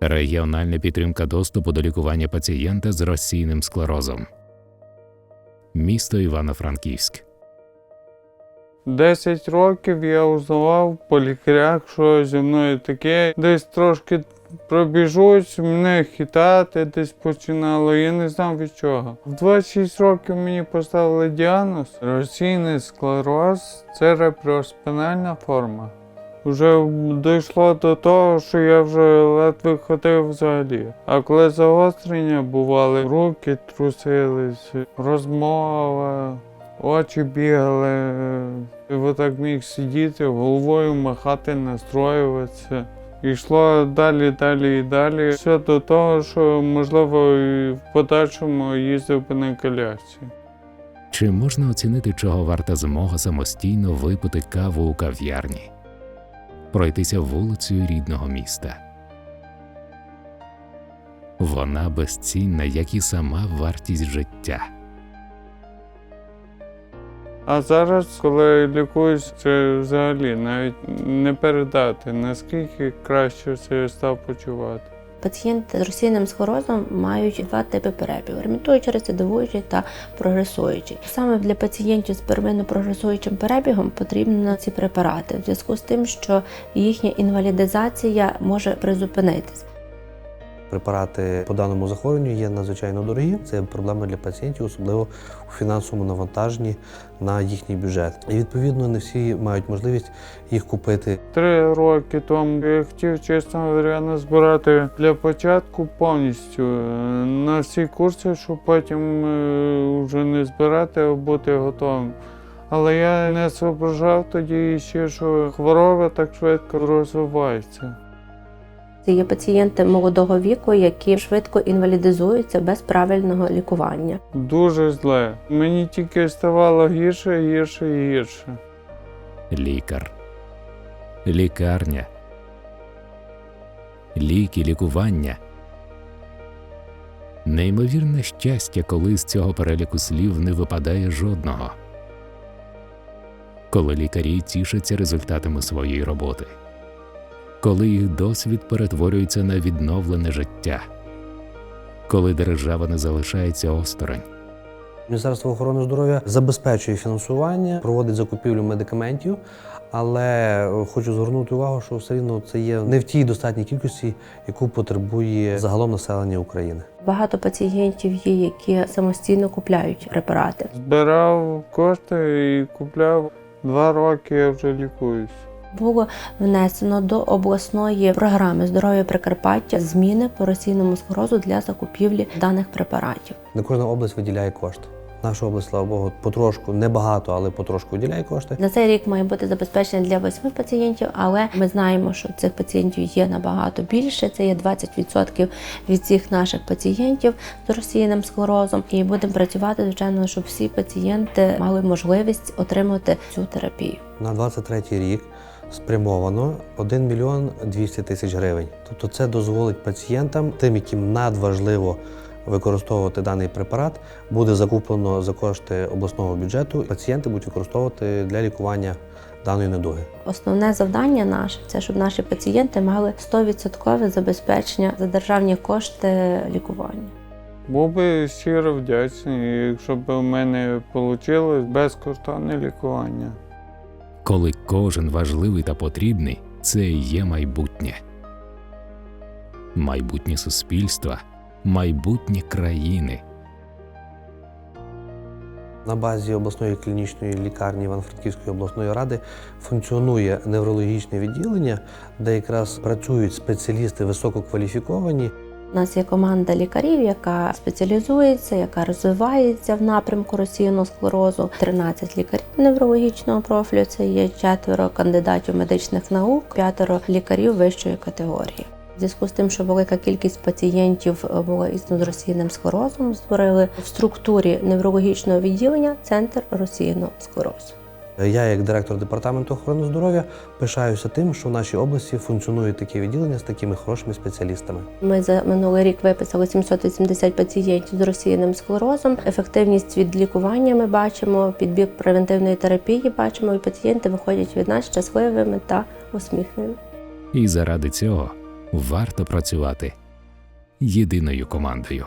Регіональна підтримка доступу до лікування пацієнта з розсійним склерозом. Місто Івано-Франківськ. 10 років я узнавав по лікарях, що зі мною таке. Десь трошки пробіжусь, мене хитати десь починало, я не знав від чого. В 26 років мені поставили діагноз розсійний склероз, цереброспинальна форма. Вже дійшло до того, що я вже ледве ходив взагалі. А коли загострення бували, руки трусились, розмова, очі бігали. І отак міг сидіти, головою махати, настроюватися. І йшло далі, далі і далі. Все до того, що можливо і в подальшому їздив би на колясці. Чи можна оцінити, чого варта змога самостійно випити каву у кав'ярні, пройтися вулицею рідного міста? Вона безцінна, як і сама вартість життя. А зараз, коли лікуюсь, це взагалі навіть не передати, наскільки краще все став почувати. Пацієнти з розсіяним склерозом мають два типи перебігу: ремітуючий, рецидивуючий та прогресуючий. Саме для пацієнтів з первинно прогресуючим перебігом потрібні ці препарати в зв'язку з тим, що їхня інвалідизація може призупинитись. Препарати по даному захворюванню є надзвичайно дорогі. Це проблема для пацієнтів, особливо у фінансовому навантаженні на їхній бюджет. І відповідно не всі мають можливість їх купити. Три роки тому я хотів, чесно говоря, назбирати для початку повністю е, на всі курси, щоб потім е, вже не збирати, а бути готовим. Але я не зображав тоді ще, що хвороба так швидко розвивається. Це є пацієнти молодого віку, які швидко інвалідизуються без правильного лікування. Дуже зле. Мені тільки ставало гірше, гірше і гірше. Лікар. Лікарня. Ліки, лікування. Неймовірне щастя, коли з цього переліку слів не випадає жодного. Коли лікарі тішаться результатами своєї роботи. Коли їх досвід перетворюється на відновлене життя. Коли держава не залишається осторонь. Міністерство охорони здоров'я забезпечує фінансування, проводить закупівлю медикаментів, але хочу звернути увагу, що все рівно це є не в тій достатній кількості, яку потребує загалом населення України. Багато пацієнтів є, які самостійно купляють препарати. Збирав кошти і купляв. Два роки я вже лікуюсь. Було внесено до обласної програми здоров'я Прикарпаття зміни по російному склерозу для закупівлі даних препаратів. Не кожна область виділяє кошти. Наша область, слава Богу, потрошку, небагато, але потрошку виділяє кошти. На цей рік має бути забезпечення для восьми пацієнтів, але ми знаємо, що цих пацієнтів є набагато більше. Це є 20% від всіх наших пацієнтів з розсіяним склерозом. І будемо працювати, звичайно, щоб всі пацієнти мали можливість отримати цю терапію. На 23 рік спрямовано 1 мільйон 200 тисяч гривень. Тобто це дозволить пацієнтам, тим, яким надважливо використовувати даний препарат, буде закуплено за кошти обласного бюджету. Пацієнти будуть використовувати для лікування даної недуги. Основне завдання наше це щоб наші пацієнти мали 100% забезпечення за державні кошти лікування. Був би щиро вдячний, якщо б у мене вийшло безкоштовне лікування. Коли кожен важливий та потрібний це і є майбутнє. Майбутнє суспільства, майбутнє країни. На базі обласної клінічної лікарні Івано-Франківської обласної ради функціонує неврологічне відділення, де якраз працюють спеціалісти висококваліфіковані. У нас є команда лікарів, яка спеціалізується, яка розвивається в напрямку розсіяного склерозу. 13 лікарів неврологічного профілю. Це є четверо кандидатів медичних наук, п'ятеро лікарів вищої категорії. В зв'язку з тим, що велика кількість пацієнтів була із розсіяним склерозом, створили в структурі неврологічного відділення центр розсіяного склерозу. Я, як директор департаменту охорони здоров'я, пишаюся тим, що в нашій області функціонує таке відділення з такими хорошими спеціалістами. Ми за минулий рік виписали 780 пацієнтів з розсіяним склерозом. Ефективність від лікування ми бачимо, підбір превентивної терапії бачимо, і пацієнти виходять від нас щасливими та усміхненими. І заради цього варто працювати єдиною командою.